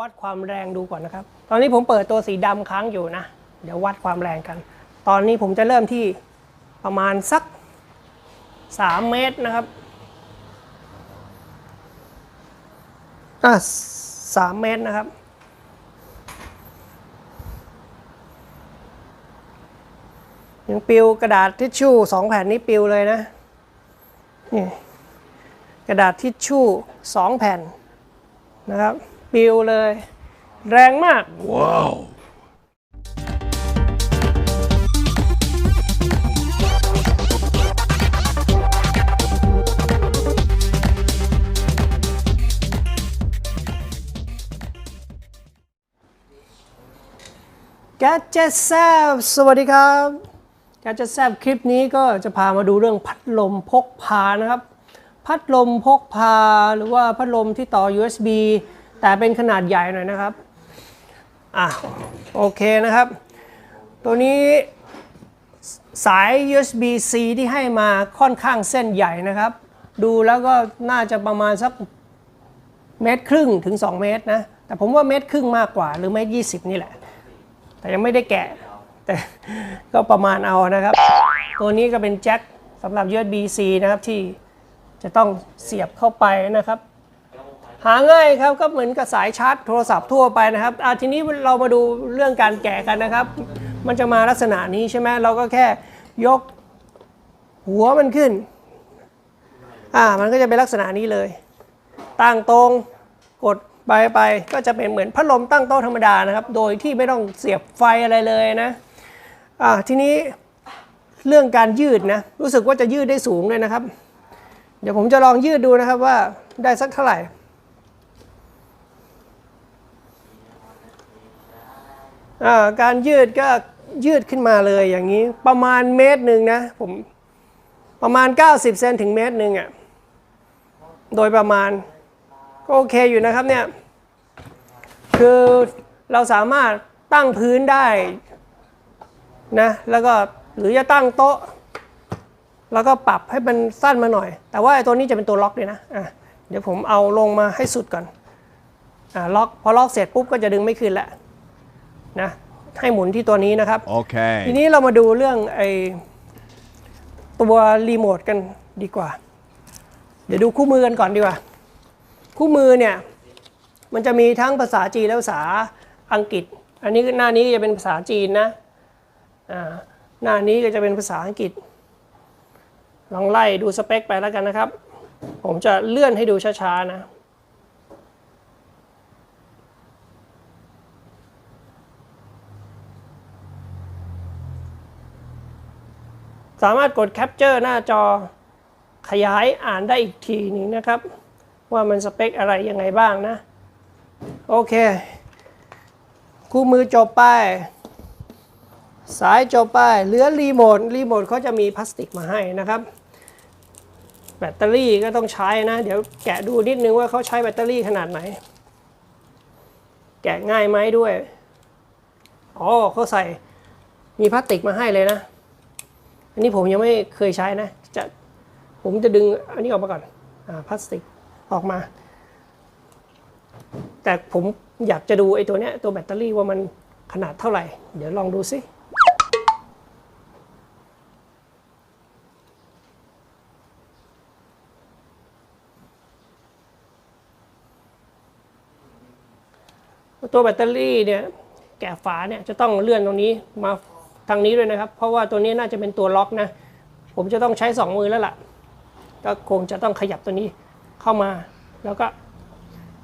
วัดความแรงดูก่อนนะครับ ตอนนี้ผมเปิดตัวสีดำค้างอยู่นะ เดี๋ยววัดความแรงกัน ตอนนี้ผมจะเริ่มที่ประมาณสัก 3 เมตรนะครับอะสามเมตรนะครับ ยังปิวกระดาษทิชชู่สองแผ่นนี้ปิวเลยนะ นี่กระดาษทิชชู่สองแผ่นนะครับ ปิวเลย แรงมากแกจะแซบสวัสดีครับแกจะแซบคลิปนี้ก็จะพามาดูเรื่องพัดลมพกพานะครับ พัดลมพกพาหรือว่าพัดลมที่ต่อ USB แต่เป็นขนาดใหญ่หน่อยนะครับอะโอเคนะครับ ตัวนี้สาย USB C ที่ให้มาค่อนข้างเส้นใหญ่นะครับ ดูแล้วก็น่าจะประมาณสักเมตรครึ่งถึง 2 เมตรนะ แต่ผมว่าเมตรครึ่งมากกว่า หรือเมตรยี่สิบนี่แหละ แต่ยังไม่ได้แกะ แต่ก็ประมาณเอานะครับ ตัวนี้ก็เป็นแจ็คสำหรับ USB C นะครับที่จะต้องเสียบเข้าไปนะครับ หาง่ายครับก็เหมือนกับสายชาร์จโทรศัพท์ทั่วไปนะครับอะทีนี้เรามาดูเรื่องการแกะกันนะครับ มันจะมาลักษณะนี้ใช่ไหมเราก็แค่ยกหัวมันขึ้นอ่ามันก็จะเป็นลักษณะนี้เลย ตั้งตรงกดไปไปก็จะเป็นเหมือนพัดลมตั้งโต๊ะธรรมดานะครับ โดยที่ไม่ต้องเสียบไฟอะไรเลยนะอ่าทีนี้เรื่องการยืดนะรู้สึกว่าจะยืดได้สูงเลยนะครับ เดี๋ยวผมจะลองยืดดูนะครับว่าได้สักเท่าไหร่อ่า การยืดก็ยืดขึ้นมาเลยอย่างนี้ประมาณเมตรหนึ่งนะผมประมาณ 90เซนถึงเมตรหนึ่งอะโดยประมาณก็โอเคอยู่นะครับเนี่ยคือเราสามารถตั้งพื้นได้นะแล้วก็หรือจะตั้งโต๊ะ แล้วก็ปรับให้มันสั้นมาหน่อย แต่ว่าไอ้ตัวนี้จะเป็นตัวล็อกด้วยนะอะเดี๋ยวผมเอาลงมาให้สุดก่อนอ่าล็อกพอล็อกเสร็จปุ๊บก็จะดึงไม่ขึ้นแล้ว นะให้หมุนที่ตัวนี้นะครับ Okay. ทีนี้เรามาดูเรื่องไอ้ตัวรีโมทกันดีกว่า เดี๋ยวดูคู่มือกันก่อนดีกว่า คู่มือเนี่ย มันจะมีทั้งภาษาจีนและภาษาอังกฤษ อันนี้หน้านี้จะเป็นภาษาจีนนะอ่าหน้านี้ก็จะเป็นภาษาอังกฤษ ลองไล่ดูสเปคไปแล้วกันนะครับ ผมจะเลื่อนให้ดูช้าๆนะ สามารถกดแคปเจอร์หน้าจอขยายอ่านได้อีกทีหนึงนะครับ ว่ามันสเปคอะไรยังไงบ้างนะ โอเค คู่มือจบไป สายจบไป เหลือรีโมท รีโมทเขาจะมีพลาสติกมาให้นะครับ แบตเตอรี่ก็ต้องใช้นะ เดี๋ยวแกะดูนิดนึงว่าเขาใช้แบตเตอรี่ขนาดไหน แกะง่ายไหมด้วย อ๋อเขาใส่มีพลาสติกมาให้เลยนะ อันนี้ผมยังไม่เคยใช้นะ จะผมจะดึงอันนี้ออกมาก่อนอพลาสติกออกมา แต่ผมอยากจะดูไอ้ตัวเนี้ยตัวแบตเตอรี่ว่ามันขนาดเท่าไหร่ เดี๋ยวลองดูสิตัวแบตเตอรี่เนี่ยแกะฝาเนี่ยจะต้องเลื่อนตรงนี้มา ทางนี้ด้วยนะครับ เพราะว่าตัวนี้น่าจะเป็นตัวล็อกนะ ผมจะต้องใช้สองมือแล้วล่ะ ก็คงจะต้องขยับตัวนี้เข้ามา แล้วก็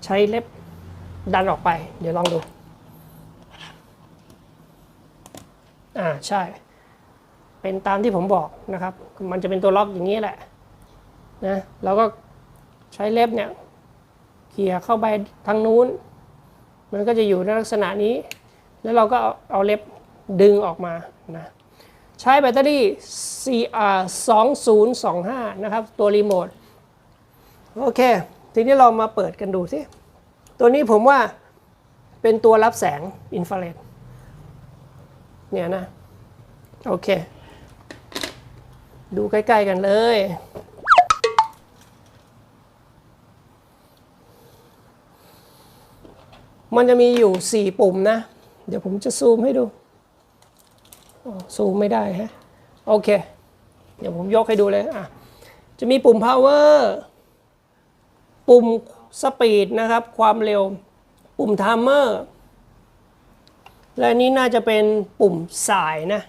ใช้เล็บดันออกไป เดี๋ยวลองดู อ่าใช่ เป็นตามที่ผมบอกนะครับ มันจะเป็นตัวล็อกอย่างนี้แหละนะแล้วก็ใช้เล็บเนี่ยเขี่ยเข้าไปทางนู้น มันก็จะอยู่ในลักษณะนี้ แล้วเราก็เอาเอาเล็บ ดึงออกมานะใช้แบตเตอรี่ CR 2025นะครับ ตัวรีโมทโอเค ทีนี้เรามาเปิดกันดูสิตัวนี้ผมว่าเป็นตัวรับแสงอินฟราเรดเนี่ยนะ โอเค ดูใกล้ๆกันเลย มันจะมีอยู่ 4 ปุ่มนะ เดี๋ยวผมจะซูมให้ดู อ๋อซูมไม่ได้ฮะ โอเค เดี๋ยวผมยกให้ดูเลยอะจะมีปุ่ม power ปุ่ม speed นะครับ ความเร็ว ปุ่ม timer และนี้น่าจะเป็นปุ่มสายนะ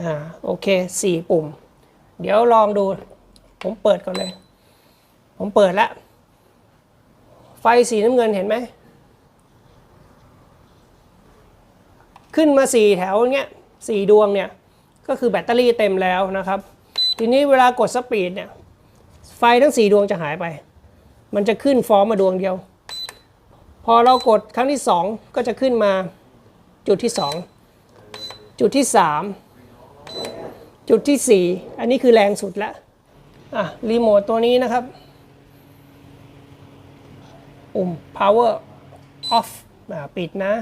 อ่า โอเค4ปุ่ม เดี๋ยวลองดู ผมเปิดก่อนเลย ผมเปิดแล้ว ไฟสีน้ำเงินเห็นไหม ขึ้นมา4แถวเงี้ย สี่ดวงเนี่ยก็คือแบตเตอรี่เต็มแล้วนะครับ ทีนี้เวลากดสปีดเนี่ยไฟทั้ง 4 ดวงจะหายไป มันจะขึ้นฟอร์มมาดวงเดียว พอเรากดครั้งที่ 2 ก็จะขึ้นมาจุดที่ 2 จุดที่ 3 จุดที่ 4 อันนี้คือแรงสุดแล้วอะรีโมทตัวนี้นะครับปุ่ม power off ปิดนะ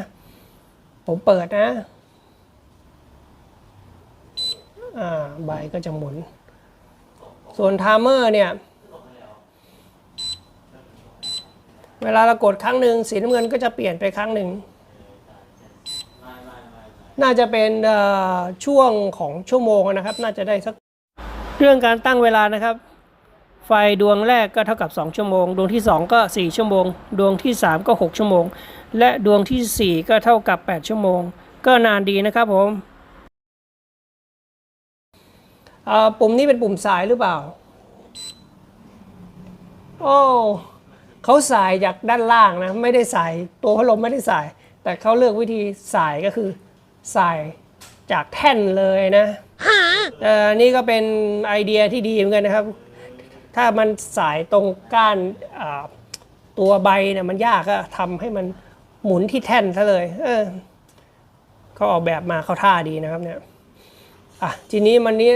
ผมเปิดนะ อ่า ใบก็จะหมุน ส่วน timer เนี่ยเวลาเรากดครั้งหนึ่งสีน้ำเงินก็จะเปลี่ยนไปครั้งหนึ่ง น่าจะเป็นช่วงของชั่วโมงนะครับ น่าจะได้สักเรื่องการตั้งเวลานะครับ ไฟดวงแรกก็เท่ากับ 2 ชั่วโมง ดวงที่ 2 ก็ 4 ชั่วโมง ดวงที่ 3 ก็ 6 ชั่วโมง และดวงทีสี่4 ก็เท่ากับ 8 ชั่วโมง ก็นานดีนะครับผม ปุ่มนี้เป็นปุ่มสายหรือเปล่า โอ้เขาสายจากด้านล่างนะ ไม่ได้สายตัวพัดลมไม่ได้สาย แต่เขาเลือกวิธีสายก็คือสายจากแท่นเลยนะเอ่อนี่ก็เป็นไอเดียที่ดีเหมือนกันนะครับ ถ้ามันสายตรงก้านอ่าตัวใบเนี่ยมันยากก็ทำให้มันหมุนที่แท่นซะเลย เออเขาออกแบบมาเขาท่าดีนะครับเนี่ย อะ ทีนี้มันนี้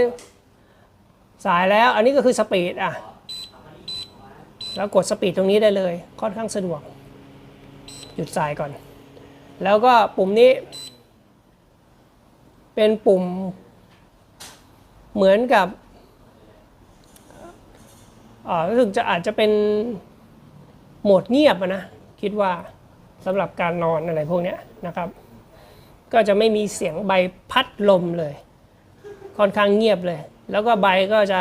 สายแล้วอันนี้ก็คือสปีดอะแล้วกดสปีดตรงนี้ได้เลย ค่อนข้างสะดวก หยุดสายก่อน แล้วก็ปุ่มนี้ เป็นปุ่มเหมือนกับรู้สึกจะอาจจะเป็นโหมดเงียบนะ คิดว่าสำหรับการนอนอะไรพวกนี้นะครับ ก็จะไม่มีเสียงใบพัดลมเลย ค่อนข้างเงียบเลย แล้วก็ใบก็จะ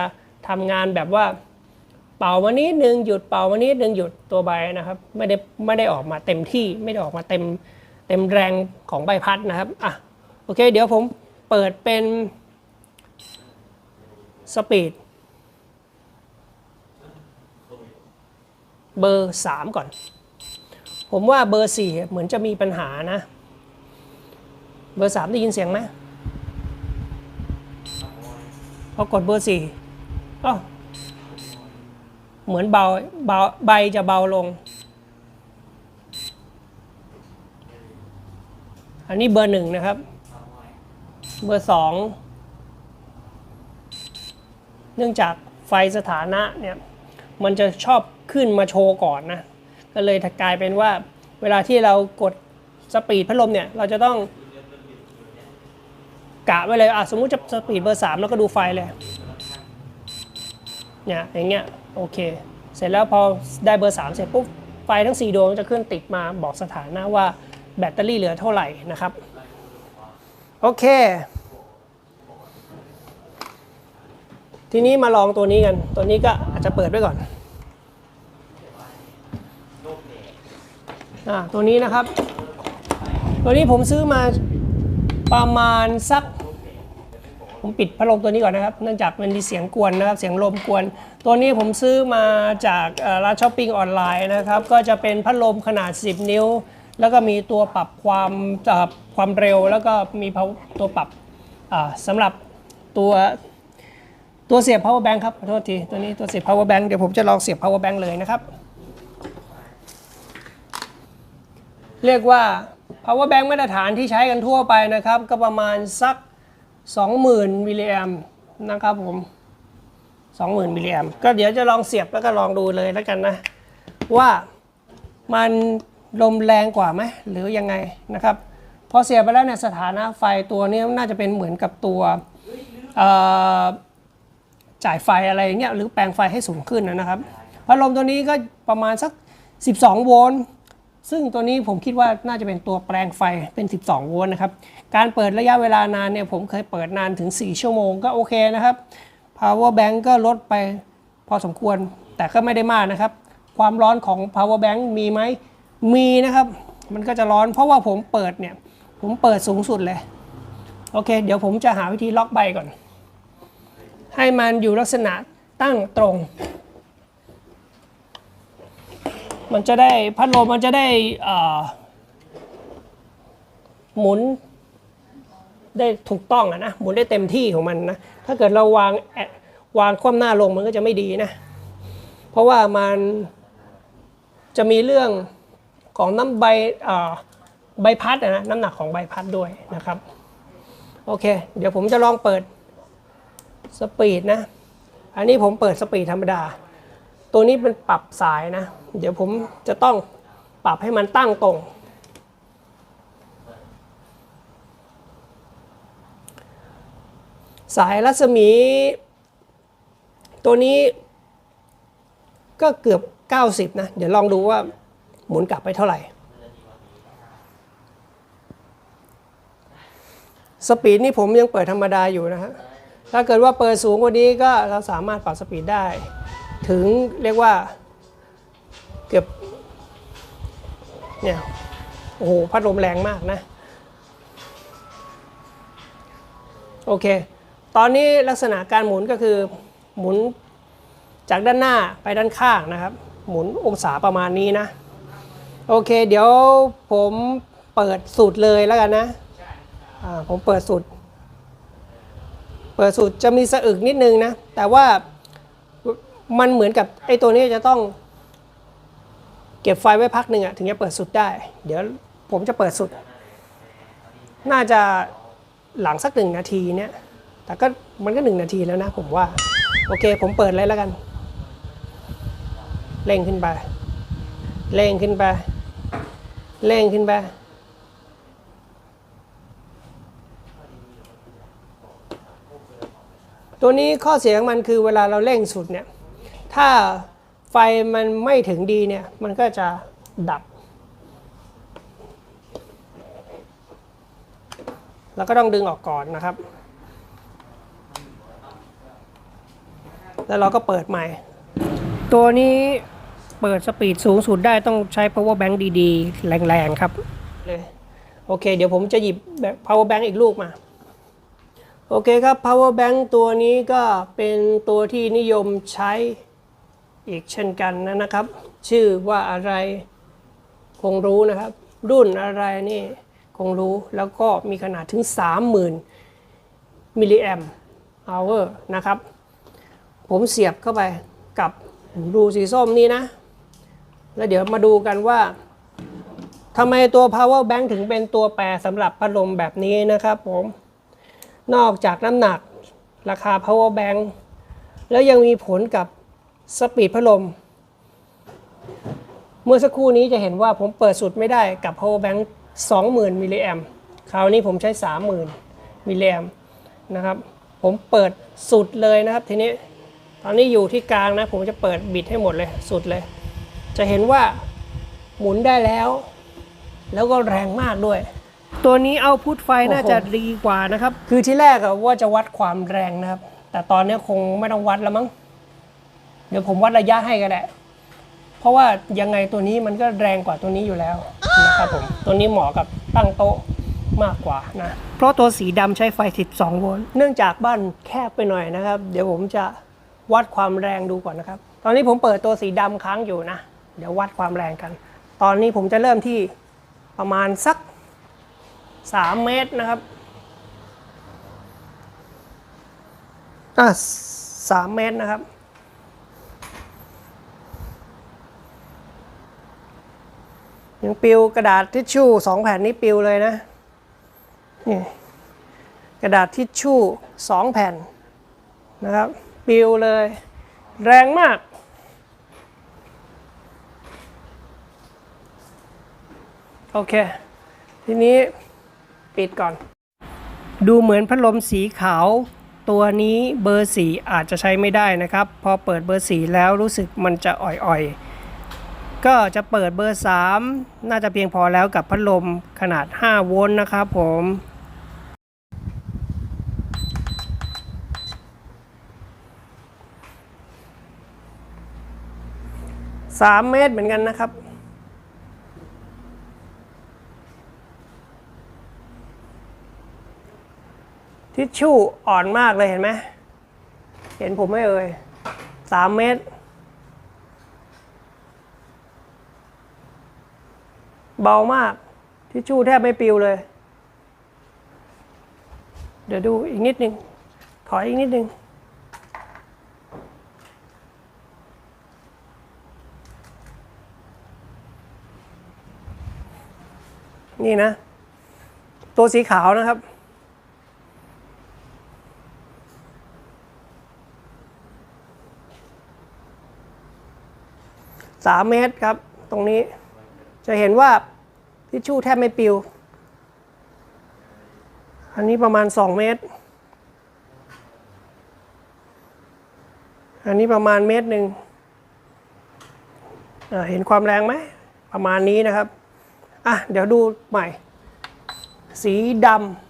ทำงานแบบว่าเป่ามานิดนึงหยุดเป่ามานิดนึงหยุดตัวใบนะครับ ไม่ได้ไม่ได้ออกมาเต็มที่ไม่ได้ออกมาเต็มเต็มแรงของใบพัดนะครับอะโอเค เดี๋ยวผมเปิดเป็นสปีดเบอร์สามก่อน ผมว่าเบอร์สี่เหมือนจะมีปัญหานะ เบอร์สามได้ยินเสียงไหม พอกดเบอร์สี่อ้าวเหมือนเบาเบาใบจะเบาลง อันนี้เบอร์หนึ่งนะครับ เบอร์สองเนื่องจากไฟสถานะเนี่ยมันจะชอบขึ้นมาโชว์ก่อนนะ ก็เลยกลายเป็นว่าเวลาที่เรากดสปีดพัดลมเนี่ย เราจะต้อง กะไว้เลยอะสมมุติจะสปีดเบอร์สามแล้วก็ดูไฟเลยเนี่ยอย่างเงี้ยโอเค เสร็จแล้วพอได้เบอร์3เสร็จปุ๊บไฟทั้ง4ดวงจะขึ้นติดมาบอกสถานะว่าแบตเตอรี่เหลือเท่าไหร่นะครับโอเค ทีนี้มาลองตัวนี้กัน ตัวนี้ก็อาจจะเปิดไว้ก่อนอ่าตัวนี้นะครับ ตัวนี้ผมซื้อมา ประมาณสัก ผมปิดพัดลมตัวนี้ก่อนนะครับ เนื่องจากมันมีเสียงกวนนะครับ เสียงลมกวน ตัวนี้ผมซื้อมาจากร้านช้อปปิ้งออนไลน์นะครับ ก็จะเป็นพัดลมขนาด 10 นิ้ว แล้วก็มีตัวปรับความความเร็ว แล้วก็มีตัวปรับอ่าสำหรับตัวตัวเสียบ power bank ครับขอโทษที ตัวนี้ตัวเสียบ power bank เดี๋ยวผมจะลองเสียบ power bank เลยนะครับ เรียกว่า power bank มาตรฐานที่ใช้กันทั่วไปนะครับ ก็ประมาณสัก 20,000 มิลลิแอมนะครับผม 20,000 มิลลิแอมก็เดี๋ยวจะลองเสียบแล้วก็ลองดูเลยแล้วกันนะ ว่ามันลมแรงกว่าไหมหรือยังไงนะครับ พอเสียบไปแล้วเนี่ยสถานะไฟตัวนี้น่าจะเป็นเหมือนกับตัวจ่ายไฟอะไรอย่างเงี้ยหรือแปลงไฟให้สูงขึ้นนะครับพัดลมตัวนี้ก็ประมาณสัก 12 โวลต์ ซึ่งตัวนี้ผมคิดว่าน่าจะเป็นตัวแปลงไฟเป็น 12 โวลต์นะครับ การเปิดระยะเวลานานเนี่ยผมเคยเปิดนานถึง 4 ชั่วโมงก็โอเคนะครับ power bank ก็ลดไปพอสมควร แต่ก็ไม่ได้มากนะครับ ความร้อนของ power bank มีไหม มีนะครับ มันก็จะร้อนเพราะว่าผมเปิดเนี่ย ผมเปิดสูงสุดเลย โอเค เดี๋ยวผมจะหาวิธีล็อกใบก่อน ให้มันอยู่ลักษณะตั้งตรง มันจะได้พัดลมมันจะได้หมุนได้ถูกต้องอะนะหมุนได้เต็มที่ของมันนะถ้าเกิดเราวางแอะวางคว่ำหน้าลงมันก็จะไม่ดีนะเพราะว่ามันจะมีเรื่องของน้ำใบใบพัดนะน้ำหนักของใบพัดด้วยนะครับโอเค เดี๋ยวผมจะลองเปิดสปีดนะ อันนี้ผมเปิดสปีดธรรมดา ตัวนี้เป็นปรับสายนะ เดี๋ยวผมจะต้องปรับให้มันตั้งตรง สายรัศมี ตัวนี้ก็เกือบ 90 นะ เดี๋ยวลองดูว่าหมุนกลับไปเท่าไหร่ สปีดนี่ผมยังเปิดธรรมดาอยู่นะฮะ ถ้าเกิดว่าเปิดสูงกว่านี้ก็เราสามารถปรับสปีดได้ ถึงเรียกว่าเกือบเนี่ยโอ้โหพัดลมแรงมากนะ โอเค ตอนนี้ลักษณะการหมุนก็คือหมุนจากด้านหน้าไปด้านข้างนะครับ หมุนองศาประมาณนี้นะ โอเค เดี๋ยวผมเปิดสูตรเลยแล้วกันนะผมเปิดสุดเปิดสุดจะมีสะอึกนิดนึงนะ แต่ว่า มันเหมือนกับไอ้ตัวนี้จะต้อง เก็บไฟไว้พักหนึ่งอะถึงจะเปิดสุดได้ เดี๋ยวผมจะเปิดสุด น่าจะหลังสักหนึ่งนาทีเนี่ย แต่ก็มันก็หนึ่งนาทีแล้วนะผมว่า โอเค ผมเปิดเลยแล้วกัน เร่งขึ้นไป เร่งขึ้นไป เร่งขึ้นไป ตัวนี้ข้อเสียของมันคือเวลาเราเร่งสุดเนี่ย ถ้าไฟมันไม่ถึงดีเนี่ย มันก็จะดับ แล้วก็ต้องดึงออกก่อนนะครับ แล้วเราก็เปิดใหม่ ตัวนี้เปิดสปีดสูงสุดได้ต้องใช้ power bank ดีๆ แรงๆ ครับเลยโอเค เดี๋ยวผมจะหยิบแบบ power bank อีกลูกมา โอเคครับ power bank ตัวนี้ก็เป็นตัวที่นิยมใช้ อีกเช่นกันนะครับ ชื่อว่าอะไรคงรู้นะครับ รุ่นอะไรนี่คงรู้แล้วก็มีขนาดถึง 30,000 มิลลิแอมอัลนะครับ ผมเสียบเข้าไปกับรูสีส้มนี้นะ แล้วเดี๋ยวมาดูกันว่าทำไมตัว power bank ถึงเป็นตัวแปรสำหรับพัดลมแบบนี้นะครับผม นอกจากน้ำหนักราคา power bank แล้วยังมีผลกับ สปีดพัดลม เมื่อสักครู่นี้จะเห็นว่าผมเปิดสุดไม่ได้กับ power bank 20,000มิลลิแอมคราวนี้ผมใช้ 30,000มิลลิแอมนะครับ ผมเปิดสุดเลยนะครับทีนี้ตอนนี้อยู่ที่กลางนะ ผมจะเปิดบิดให้หมดเลยสุดเลย จะเห็นว่าหมุนได้แล้ว แล้วก็แรงมากด้วย ตัวนี้เอาพุทไฟน่าจะดีกว่านะครับ คือที่แรกอะว่าจะวัดความแรงนะครับ แต่ตอนนี้คงไม่ต้องวัดแล้วมั้ง เดี๋ยวผมวัดระยะให้ก็ได้เพราะว่ายังไงตัวนี้มันก็แรงกว่าตัวนี้อยู่แล้วนะครับผมตัวนี้เหมาะกับตั้งโต๊ะมากกว่านะเพราะตัวสีดำใช้ไฟ 12 โวลต์เนื่องจากบ้านแคบไปหน่อยนะครับ เดี๋ยวผมจะวัดความแรงดูก่อนนะครับ ตอนนี้ผมเปิดตัวสีดำค้างอยู่นะ เดี๋ยววัดความแรงกัน ตอนนี้ผมจะเริ่มที่ประมาณสัก 3 เมตรนะครับอะสามเมตรนะครับ ยังปิวกระดาษทิชชู่สองแผ่นนี้ปิวเลยนะนี่กระดาษทิชชู่สองแผ่นนะครับปิวเลย แรงมาก โอเค ทีนี้ปิดก่อน ดูเหมือนพัดลมสีขาวตัวนี้เบอร์สีอาจจะใช้ไม่ได้นะครับ พอเปิดเบอร์สีแล้วรู้สึกมันจะอ่อยๆ ก็จะเปิดเบอร์ 3 น่าจะเพียงพอแล้วกับพัดลมขนาด 5 โวลต์นะครับผม3เมตรเหมือนกันนะครับ ทิชชู่อ่อนมากเลยเห็นไหม เห็นผมไหม่เอ่ยสามเมตร เบามาก ทิชชู่แทบไม่ปิวเลย เดี๋ยวดูอีกนิดนึง ถอยอีกนิดนึง นี่นะ ตัวสีขาวนะครับสามเมตรครับ ตรงนี้ จะเห็นว่าทิชชู่แทบไม่ปิว อันนี้ประมาณ 2 เมตร อันนี้ประมาณเมตรหนึ่งเเห็นความแรงไหม ประมาณนี้นะครับ อะ เดี๋ยวดูใหม่ สีดำ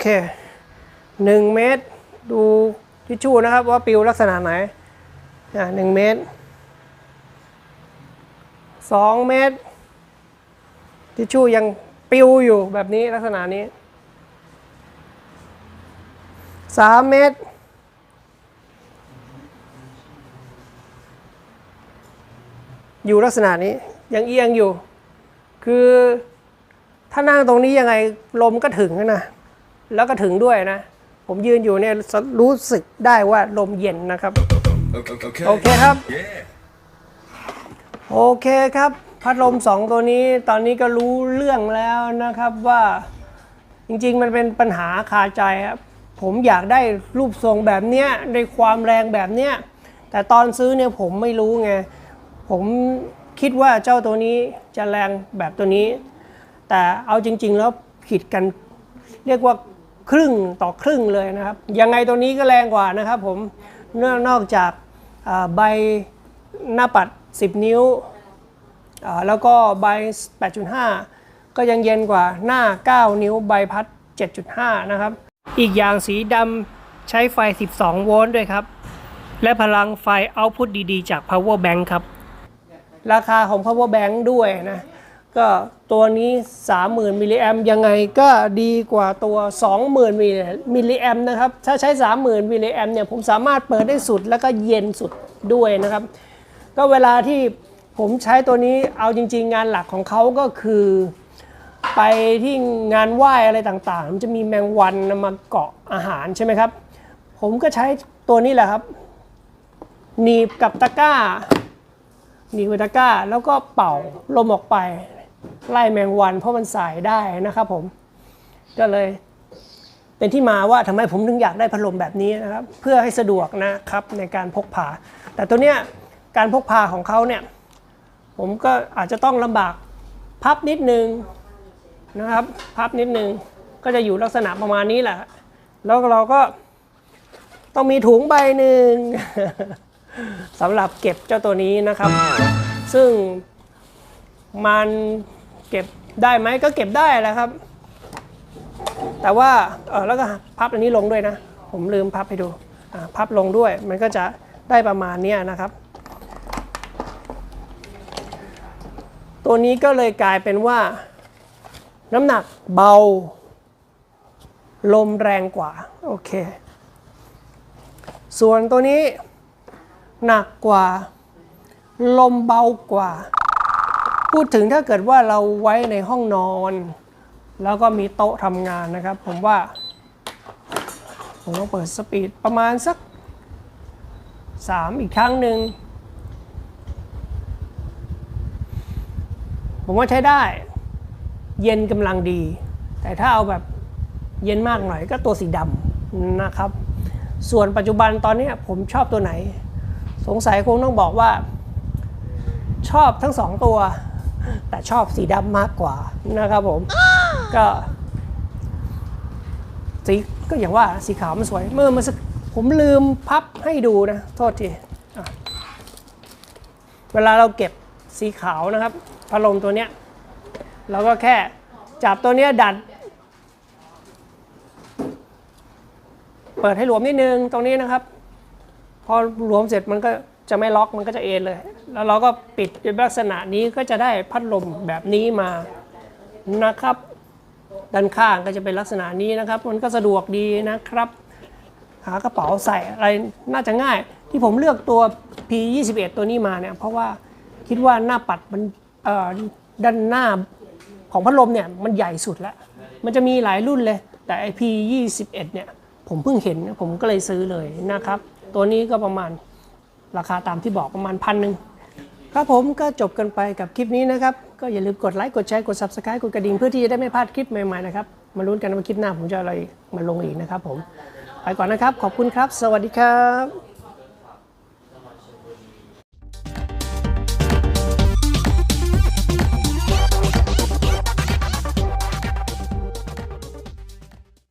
เคหนึ่งเมตร ดูทิชชู่นะครับว่าปิวลักษณะไหนอะหนึ่งเมตรสองเมตร ทิชชู่ยังปิวอยู่แบบนี้ลักษณะนี้สามเมตรอยู่ลักษณะนี้ยังเอียงอยู่ คือถ้านั่งตรงนี้ยังไงลมก็ถึงนะ แล้วก็ถึงด้วยนะ ผมยืนอยู่เนี่ยรู้สึกได้ว่าลมเย็นนะครับ Okay. okay. โอเคครับ Yeah. โอเคครับ พัดลมสองตัวนี้ตอนนี้ก็รู้เรื่องแล้วนะครับว่าจริงๆ มันเป็นปัญหาคาใจครับผมอยากได้รูปทรงแบบเนี้ยในความแรงแบบเนี้ยแต่ตอนซื้อเนี่ยผมไม่รู้ไง ผมคิดว่าเจ้าตัวนี้จะแรงแบบตัวนี้ แต่เอาจริง ๆ แล้วผิดกันเรียกว่า ครึ่งต่อครึ่งเลยนะครับ ยังไงตัวนี้ก็แรงกว่านะครับผมนองนอกจากใบหน้าปัด 10 นิ้ว แล้วก็ใบ 8.5 ก็ยังเย็นกว่าหน้า 9 นิ้วใบพัด 7.5 นะครับ อีกอย่างสีดำใช้ไฟ 12 โวลต์ด้วยครับ และพลังไฟเอาพุทดีๆ จาก power bank ครับ ราคาของ power bank ด้วยนะ ก็ตัวนี้ 30,000มิลลิแอมยังไงก็ดีกว่าตัว 20,000มิลลิแอมนะครับ ถ้าใช้ 30,000มิลลิแอมเนี่ยผมสามารถเปิดได้สุดแล้วก็เย็นสุดด้วยนะครับ ก็เวลาที่ผมใช้ตัวนี้เอาจริง ๆ งานหลักของเขาก็คือ ไปที่งานไหว้อะไรต่างๆ มันจะมีแมงวันมาเกาะอาหารใช่ไหมครับ ผมก็ใช้ตัวนี้แหละครับหนีบกับตะกร้าหนีบกับตะกร้าแล้วก็เป่าลมออกไป ไล่แมงวัน เพราะมันสายได้นะครับผม ก็เลยเป็นที่มาว่าทำไมผมถึงอยากได้พัดลมแบบนี้นะครับ เพื่อให้สะดวกนะครับในการพกพา แต่ตัวเนี้ยการพกพาของเขาเนี่ย ผมก็อาจจะต้องลำบากพับนิดนึงนะครับ พับนิดนึงก็จะอยู่ลักษณะประมาณนี้แหละ แล้วเราก็ต้องมีถุงใบหนึ่งสำหรับเก็บเจ้าตัวนี้นะครับ ซึ่ง มันเก็บได้ไหมก็เก็บได้แหละครับ แต่ว่าเออแล้วก็พับอันนี้ลงด้วยนะ ผมลืมพับให้ดูพับลงด้วยมันก็จะได้ประมาณนี้นะครับ ตัวนี้ก็เลยกลายเป็นว่า น้ำหนักเบา ลมแรงกว่า โอเค ส่วนตัวนี้หนักกว่า ลมเบากว่า พูดถึงถ้าเกิดว่าเราไว้ในห้องนอน แล้วก็มีโต๊ะทำงานนะครับ ผมว่า ผมต้องเปิดสปีดประมาณสัก 3 อีกครั้งหนึ่งผมว่าใช้ได้ เย็นกำลังดี แต่ถ้าเอาแบบเย็นมากหน่อยก็ตัวสีดำนะครับ ส่วนปัจจุบันตอนนี้ผมชอบตัวไหน สงสัยคงต้องบอกว่า ชอบทั้งสองตัว แต่ชอบสีดำมากกว่านะครับผม ก็สีก็อย่างว่าสีขาวมันสวย เมื่อมาสักผมลืมพับให้ดูนะ โทษทีอะเวลาเราเก็บสีขาวนะครับพัดลมตัวเนี้ยเราก็แค่จับตัวเนี้ยดันเปิดให้หลวมนิดนึงตรงนี้นะครับ พอหลวมเสร็จมันก็ จะไม่ล็อกมันก็จะเอนเลย แล้วเราก็ปิดในลักษณะนี้ก็จะได้พัดลมแบบนี้มานะครับ ด้านข้างก็จะเป็นลักษณะนี้นะครับ มันก็สะดวกดีนะครับ หากระเป๋าใส่อะไรน่าจะง่าย ที่ผมเลือกตัว P21 ตัวนี้มาเนี่ยเพราะว่าคิดว่าหน้าปัดมันด้านหน้าของพัดลมเนี่ยมันใหญ่สุดแล้ว มันจะมีหลายรุ่นเลย แต่ i P21 เนี่ยผมเพิ่งเห็นผมก็เลยซื้อเลยนะครับ ตัวนี้ก็ประมาณ ราคาตามที่บอกประมาณพันหนึ่งครับผมก็จบกันไปกับคลิปนี้นะครับ ก็อย่าลืมกดไลค์กดแชร์กด subscribe กดกระดิ่งเพื่อที่จะได้ไม่พลาดคลิปใหม่ๆนะครับ มาลุ้นกันว่าคลิปหน้าผมจะอะไรมาลงอีกนะครับผม ไปก่อนนะครับ ขอบคุณครับ สวัสดีครับ